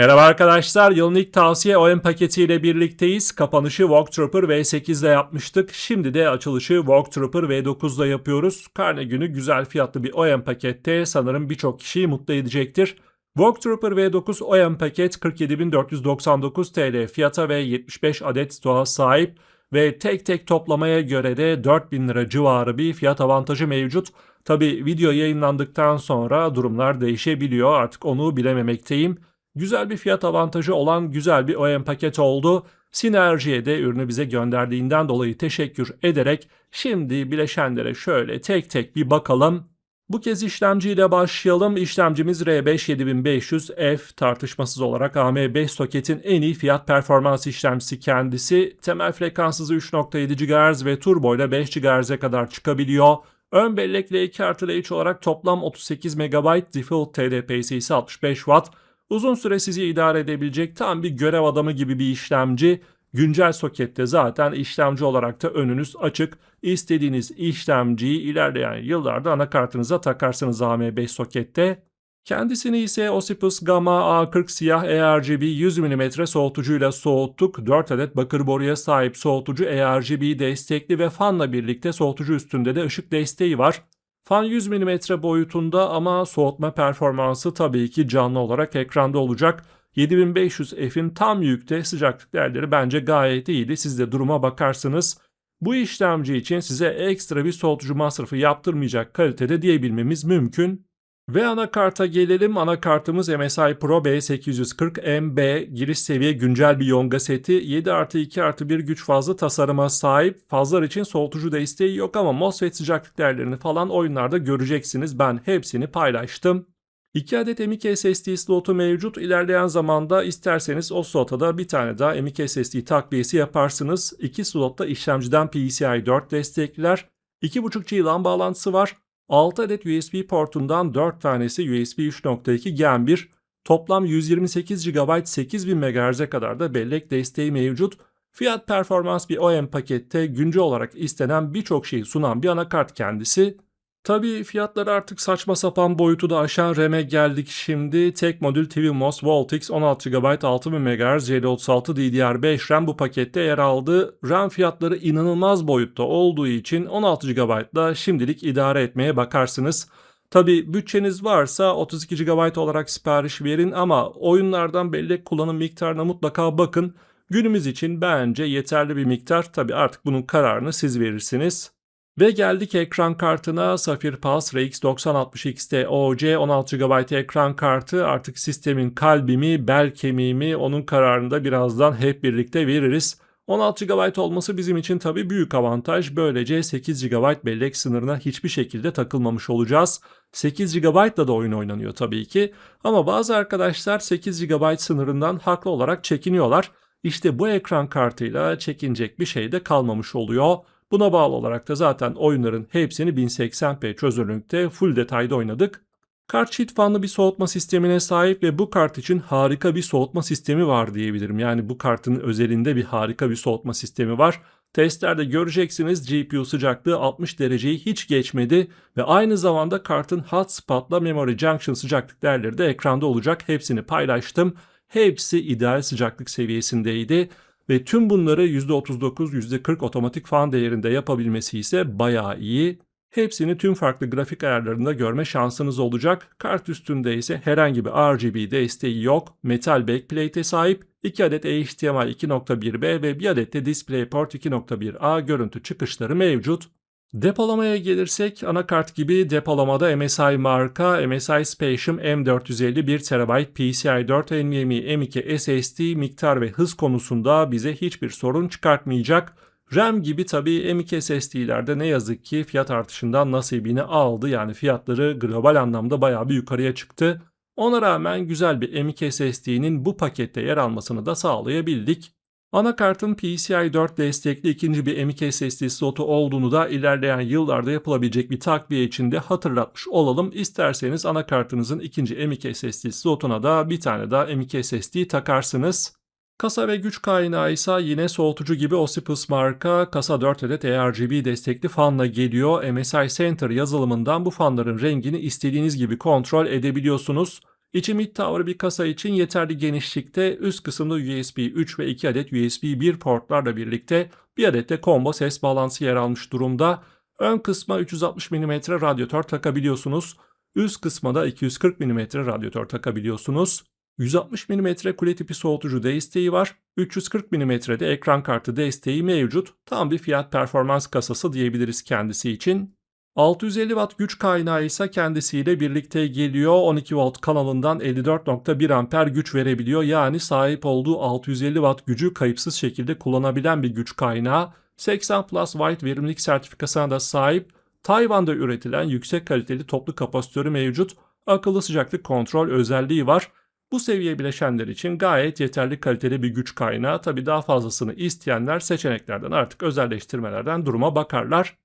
Merhaba arkadaşlar, yılın ilk tavsiye oyun paketiyle birlikteyiz. Kapanışı Walktrooper V8 ile yapmıştık. Şimdi de açılışı Walktrooper V9 ile yapıyoruz. Karne günü güzel fiyatlı bir oyun pakette sanırım birçok kişiyi mutlu edecektir. Walktrooper V9 oyun paket 47.499 TL fiyata ve 75 adet stoğa sahip ve tek tek toplamaya göre de 4000 lira civarı bir fiyat avantajı mevcut. Tabi video yayınlandıktan sonra durumlar değişebiliyor artık onu bilememekteyim. Güzel bir fiyat avantajı olan güzel bir OEM paket oldu. Sinerjiye de ürünü bize gönderdiğinden dolayı teşekkür ederek şimdi bileşenlere şöyle tek tek bir bakalım. Bu kez işlemciyle başlayalım. İşlemcimiz R5 7500F tartışmasız olarak AM5 soketin en iyi fiyat performans işlemcisi kendisi. Temel frekans hızı 3.7 GHz ve turbo ile 5 GHz'e kadar çıkabiliyor. Ön bellek L2 artı L3 olarak toplam 38 MB, default TDP'si ise 65 Watt. Uzun süre sizi idare edebilecek tam bir görev adamı gibi bir işlemci. Güncel sokette zaten işlemci olarak da önünüz açık. İstediğiniz işlemciyi ilerleyen yıllarda anakartınıza takarsınız AM5 sokette. Kendisini ise Olympus Gamma A40 siyah eRGB 100 mm soğutucuyla soğuttuk. 4 adet bakır boruya sahip soğutucu eRGB destekli ve fanla birlikte soğutucu üstünde de ışık desteği var. Fan 100 mm boyutunda ama soğutma performansı tabii ki canlı olarak ekranda olacak. 7500F'in tam yükte sıcaklık değerleri bence gayet iyiydi. Siz de duruma bakarsınız. Bu işlemci için size ekstra bir soğutucu masrafı yaptırmayacak kalitede diyebilmemiz mümkün. Ve anakarta gelelim. Anakartımız MSI Pro B840MB giriş seviye güncel bir Yonga seti. 7 artı 2 artı 1 güç fazla tasarıma sahip. Fazlar için soğutucu desteği yok ama MOSFET sıcaklık değerlerini falan oyunlarda göreceksiniz. Ben hepsini paylaştım. 2 adet M.2 SSD slotu mevcut. İlerleyen zamanda isterseniz o slota da bir tane daha M.2 SSD takviyesi yaparsınız. 2 slotta işlemciden PCI 4 destekler. 2.5G LAN bağlantısı var. 6 adet USB portundan 4 tanesi USB 3.2 Gen 1, toplam 128 GB 8000 MHz'e kadar da bellek desteği mevcut. Fiyat performans bir OEM pakette güncel olarak istenen birçok şeyi sunan bir anakart kendisi. Tabii fiyatlar artık saçma sapan boyutu da aşan RAM'e geldik şimdi. Tek modül TVMOS Voltix 16 GB 6000 MHz C36 DDR5 RAM bu pakette yer aldı. RAM fiyatları inanılmaz boyutta olduğu için 16 GB'da şimdilik idare etmeye bakarsınız. Tabi bütçeniz varsa 32 GB olarak sipariş verin ama oyunlardan bellek kullanım miktarına mutlaka bakın. Günümüz için bence yeterli bir miktar. Tabi artık bunun kararını siz verirsiniz. Ve geldik ekran kartına Safir Pulse RX 9060 XT OC 16 GB ekran kartı artık sistemin kalbi mi bel kemiği mi onun kararını da birazdan hep birlikte veririz. 16 GB olması bizim için tabi büyük avantaj. Böylece 8 GB bellek sınırına hiçbir şekilde takılmamış olacağız. 8 GB da da oyun oynanıyor tabii ki. Ama bazı arkadaşlar 8 GB sınırından haklı olarak çekiniyorlar. İşte bu ekran kartıyla çekinecek bir şey de kalmamış oluyor. Buna bağlı olarak da zaten oyunların hepsini 1080p çözünürlükte full detayda oynadık. Kart çift fanlı bir soğutma sistemine sahip ve bu kart için harika bir soğutma sistemi var diyebilirim. Yani bu kartın özelinde bir harika bir soğutma sistemi var. Testlerde göreceksiniz GPU sıcaklığı 60 dereceyi hiç geçmedi ve aynı zamanda kartın hotspot'la memory junction sıcaklık değerleri de ekranda olacak. Hepsini paylaştım. Hepsi ideal sıcaklık seviyesindeydi ve tüm bunları %39, %40 otomatik fan değerinde yapabilmesi ise bayağı iyi. Hepsini tüm farklı grafik ayarlarında görme şansınız olacak. Kart üstünde ise herhangi bir RGB desteği yok. Metal backplate'e sahip 2 adet HDMI 2.1B ve 1 adet de DisplayPort 2.1A görüntü çıkışları mevcut. Depolamaya gelirsek anakart gibi depolamada MSI marka MSI Spatium M450 1 TB PCI 4 NVMe M2 SSD miktar ve hız konusunda bize hiçbir sorun çıkartmayacak. RAM gibi tabii M2 SSD'lerde ne yazık ki fiyat artışından nasibini aldı. Yani fiyatları global anlamda bayağı bir yukarıya çıktı. Ona rağmen güzel bir M2 SSD'nin bu pakette yer almasını da sağlayabildik. Anakartın PCI 4 destekli ikinci bir M.2 SSD slotu olduğunu da ilerleyen yıllarda yapılabilecek bir takviye için de hatırlatmış olalım. İsterseniz anakartınızın ikinci M.2 SSD slotuna da bir tane daha M.2 SSD takarsınız. Kasa ve güç kaynağı ise yine soğutucu gibi Olympus marka kasa 4 adet ARGB destekli fanla geliyor. MSI Center yazılımından bu fanların rengini istediğiniz gibi kontrol edebiliyorsunuz. İçi mid tower bir kasa için yeterli genişlikte üst kısımda USB 3 ve 2 adet USB 1 portlarla birlikte bir adet de combo ses bağlantısı yer almış durumda. Ön kısma 360 mm radyatör takabiliyorsunuz. Üst kısma da 240 mm radyatör takabiliyorsunuz. 160 mm kule tipi soğutucu desteği var. 340 mm'de ekran kartı desteği mevcut. Tam bir fiyat performans kasası diyebiliriz kendisi için. 650 watt güç kaynağı ise kendisiyle birlikte geliyor. 12 volt kanalından 54.1 amper güç verebiliyor. Yani sahip olduğu 650 watt gücü kayıpsız şekilde kullanabilen bir güç kaynağı. 80 Plus White verimlilik sertifikasına da sahip. Tayvan'da üretilen yüksek kaliteli toplu kapasitörü mevcut. Akıllı sıcaklık kontrol özelliği var. Bu seviye bileşenler için gayet yeterli kaliteli bir güç kaynağı. Tabi daha fazlasını isteyenler seçeneklerden artık özelleştirmelerden duruma bakarlar.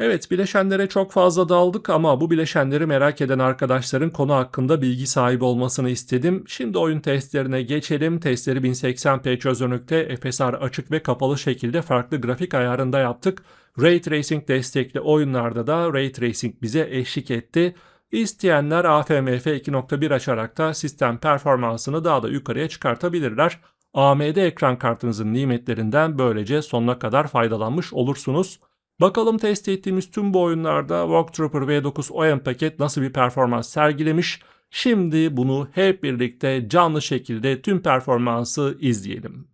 Evet bileşenlere çok fazla daldık ama bu bileşenleri merak eden arkadaşların konu hakkında bilgi sahibi olmasını istedim. Şimdi oyun testlerine geçelim. Testleri 1080p çözünürlükte FSR açık ve kapalı şekilde farklı grafik ayarında yaptık. Ray Tracing destekli oyunlarda da Ray Tracing bize eşlik etti. İsteyenler AFMF 2.1 açarak da sistem performansını daha da yukarıya çıkartabilirler. AMD ekran kartınızın nimetlerinden böylece sonuna kadar faydalanmış olursunuz. Bakalım test ettiğimiz tüm bu oyunlarda Walk Trooper V9 OEM paket nasıl bir performans sergilemiş? Şimdi bunu hep birlikte canlı şekilde tüm performansı izleyelim.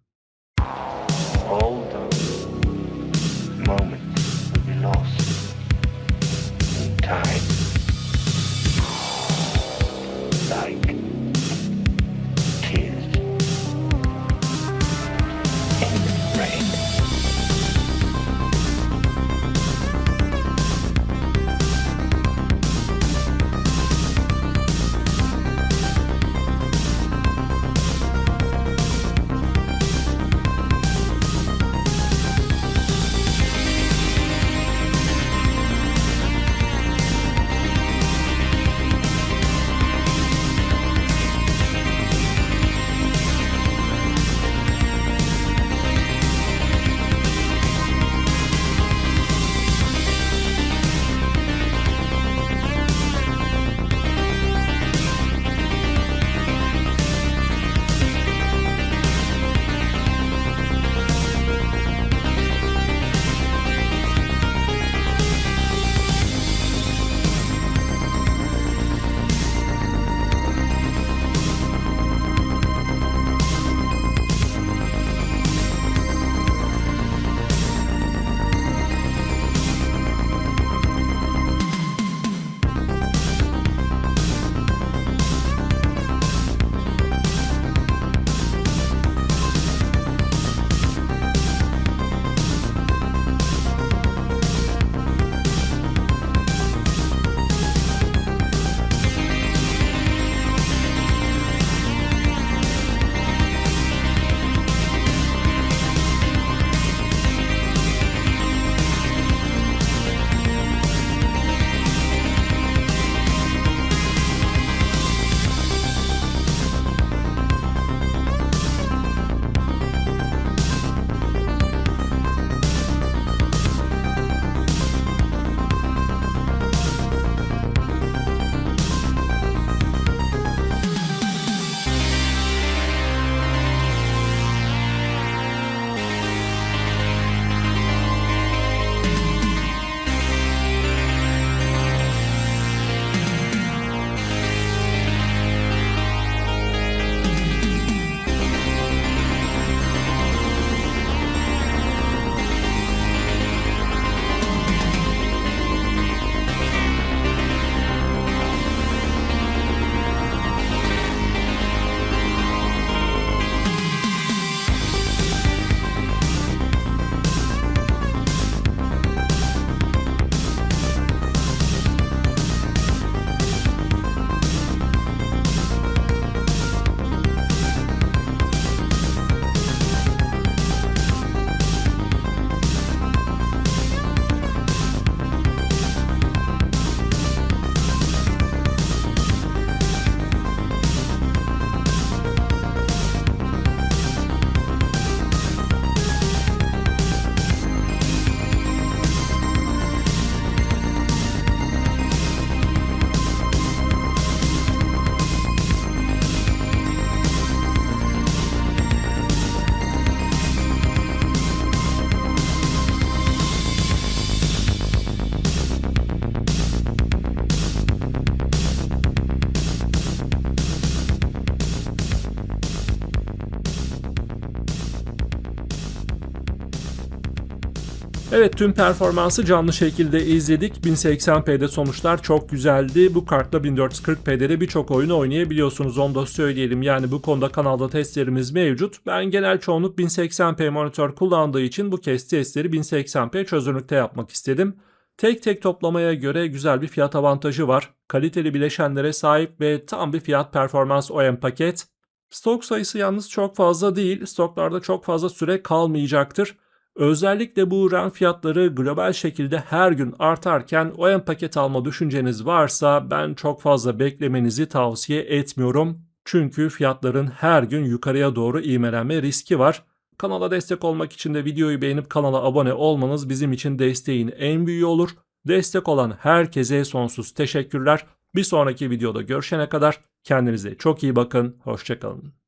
Evet tüm performansı canlı şekilde izledik. 1080p'de sonuçlar çok güzeldi. Bu kartla 1440p'de de birçok oyunu oynayabiliyorsunuz onu da söyleyelim. Yani bu konuda kanalda testlerimiz mevcut. Ben genel çoğunluk 1080p monitör kullandığı için bu kez testleri 1080p çözünürlükte yapmak istedim. Tek tek toplamaya göre güzel bir fiyat avantajı var. Kaliteli bileşenlere sahip ve tam bir fiyat performans OEM paket. Stok sayısı yalnız çok fazla değil. Stoklarda çok fazla süre kalmayacaktır. Özellikle bu RAM fiyatları global şekilde her gün artarken OEM paket alma düşünceniz varsa ben çok fazla beklemenizi tavsiye etmiyorum. Çünkü fiyatların her gün yukarıya doğru ivmelenme riski var. Kanala destek olmak için de videoyu beğenip kanala abone olmanız bizim için desteğin en büyüğü olur. Destek olan herkese sonsuz teşekkürler. Bir sonraki videoda görüşene kadar kendinize çok iyi bakın. Hoşçakalın.